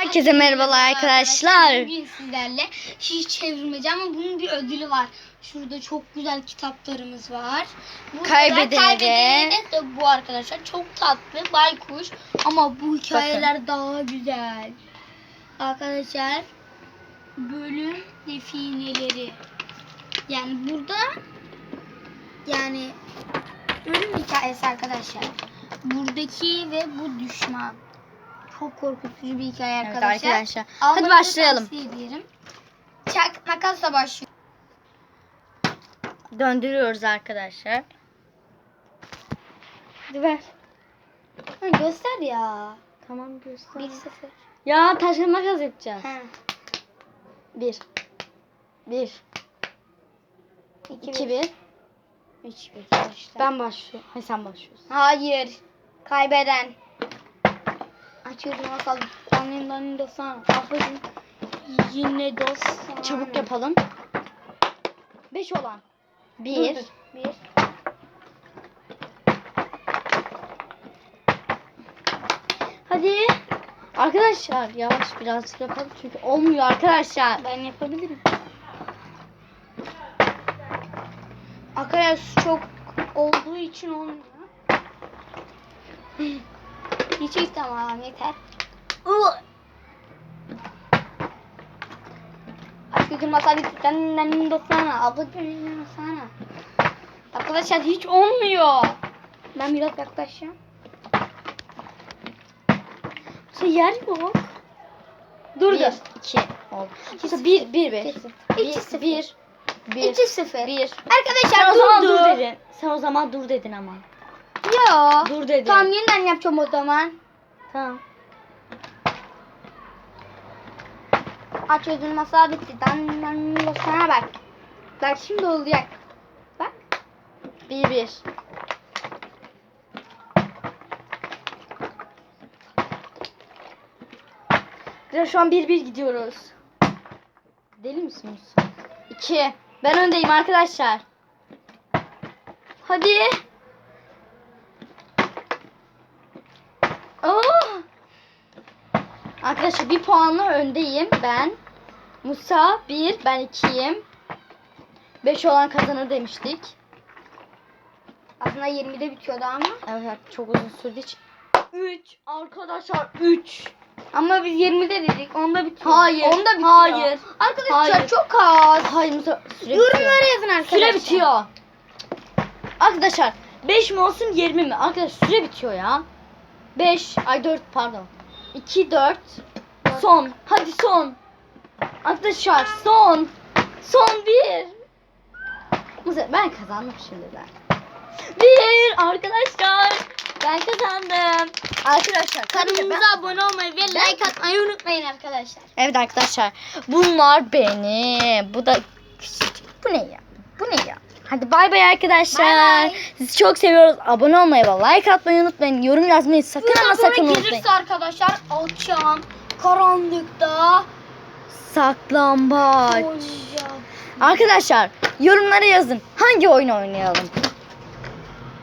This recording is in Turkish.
Herkese merhabalar arkadaşlar. Bugün sizlerle şiş çevirmece ama bunun bir ödülü var. Şurada çok güzel kitaplarımız var. Burada de- bu arkadaşlar. Çok tatlı baykuş ama bu hikayeler daha güzel. Arkadaşlar bölüm defineleri. Yani burada yani ölüm hikayesi arkadaşlar. Buradaki ve bu düşman. Çok korkutucu bir hikaye Evet arkadaşlar. arkadaşlar. Hadi Almanızı başlayalım. Çak makasla başlıyor. Döndürüyoruz arkadaşlar. Hadi ver. Ha, göster ya. Tamam göster. 1-0. Ya taş kağıt makas yapacağız. Ha. Bir. Bir. 2 İki 1. bir. 3 1 başla. Ben başlıyorum. Hayır sen başlıyorsun. Hayır. Kaybeden. Açıyorum bakalım. Annemden dostan. Affedin. Yine dost. Çabuk yapalım. Beş olan. Bir. Dur, dur. Bir. Hadi. Arkadaşlar yavaş birazcık yapalım çünkü olmuyor arkadaşlar. Ben yapabilirim. Arkadaşlar çok olduğu için olmuyor. Hiç tamam yeter. Aşkım masa bitti. dostana. Abla sana. Arkadaşlar hiç olmuyor. Ben biraz yaklaşacağım. Şey yer yok. Dur Bir, dur. iki oldu. Mesela bir, bir, bir. İki, Bir, sıfır. bir, bir, 2-0. bir. Arkadaşlar Sen durdu. dur dedin. Sen o zaman dur dedin ama. Ya. Dur dedin. Tamam yeniden yapacağım o zaman. Tamam. Aç gözünü masaya bitti. Dan dan sana bak. Bak şimdi olacak. Bak. Bir, bir. Ya şu an bir bir gidiyoruz. Deli misiniz? İki. Ben öndeyim arkadaşlar. Hadi. Oh. Arkadaşlar bir puanla öndeyim ben. Musa bir, ben ikiyim. Beş olan kazanır demiştik. Aslında 20'de bitiyordu ama. Evet çok uzun sürdü hiç. 3 arkadaşlar 3. Ama biz 20'de dedik. Onda bitiyor. Hayır, Onda bitiyor. hayır, Arkadaşlar hayır. çok az. Hayır Musa süre Yorumlara yazın arkadaşlar. Süre bitiyor. Arkadaşlar 5 mi olsun 20 mi? Arkadaşlar süre bitiyor ya. 5 ay 4 pardon. 2 4 son. Hadi son. Arkadaşlar son. Son bir. Ben kazandım şimdiden. Bir arkadaşlar. Ben kazandım. Arkadaşlar ki ben- Kanalımıza abone olmayı ve like atmayı unutmayın arkadaşlar. Evet arkadaşlar. Bunlar benim. Bu da bu ne ya? Bu ne ya? Hadi bay bay arkadaşlar. Bay bay. Sizi çok seviyoruz. Abone olmayı ve like atmayı unutmayın. Yorum yazmayı sakın Bundan ama sakın unutmayın. gelirse arkadaşlar akşam karanlıkta Saklambaç. oynayacağız. Arkadaşlar yorumlara yazın. Hangi oyunu oynayalım?